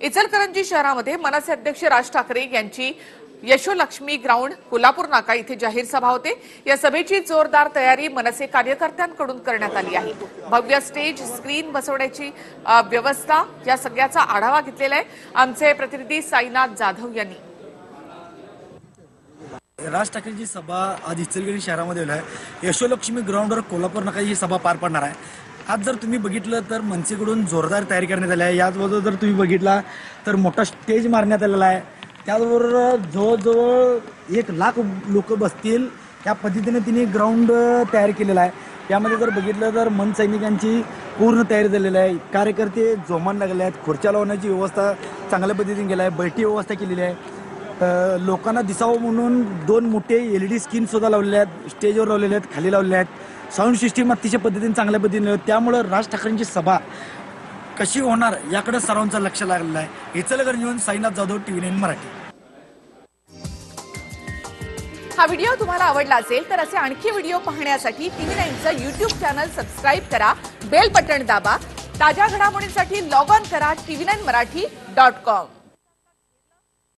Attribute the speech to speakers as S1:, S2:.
S1: इचलकरंजी शहरामध्ये मनसे अध्यक्ष राज ठाकरे यांची यशोलक्ष्मी ग्राउंड कोल्हापूर नाका इथे जाहीर सभा होते. या सभेची जोरदार तयारी मनसे कार्यकर्त्यांकडून करण्यात आली आहे. भव्य स्टेज स्क्रीन बसवण्याची व्यवस्था या सगळ्याचा आढावा घेतलेला आहे. आमचे प्रतिनिधी साईनाथ जाधव यांनी.
S2: राज ठाकरेंची सभा आज इचलगिरी शहरामध्ये आहे. यशोलक्ष्मी ग्राउंडवर कोल्हापूर नका ही सभा पार पडणार आहे. आज जर तुम्ही बघितलं तर मनसेकडून जोरदार तयारी करण्यात आली आहे. याचबरोबर जर तुम्ही बघितला तर मोठा स्टेज मारण्यात आलेला आहे. त्याचबरोबर जवळजवळ एक लाख लोक बसतील. त्या पद्धतीने तिने ग्राउंड तयार केलेला आहे. त्यामध्ये जर बघितलं तर मन सैनिकांची पूर्ण तयारी झालेली आहे. कार्यकर्ते जोमान लागले आहेत. खुर्च्या लावण्याची व्यवस्था चांगल्या पद्धतीने केली आहे. बैठी व्यवस्था केलेली आहे. लोकांना दिसावं म्हणून दोन मोठे एल ई डी स्क्रीन सुद्धा लावलेले आहेत स्टेजवर लावलेले आहेत खाली लावलेले आहेत. साऊंड सिस्टीम अतिशय पद्धतीने चांगल्या पद्धतीने त्यामुळं राज ठाकरेंची सभा कशी होणार याकडे सर्वांचं लक्ष लागलेलं आहे. इचलकरंजी येऊन साईनाथ जाधव टीव्ही नाईन मराठी.
S1: हा व्हिडिओ तुम्हाला आवडला असेल तर असे आणखी व्हिडिओ पाहण्यासाठी टीव्ही नाईनचं युट्यूब चॅनल सबस्क्राईब करा बेल बटन दाबा ताज्या घडामोडींसाठी लॉग ऑन करा TV nine Marathi dot com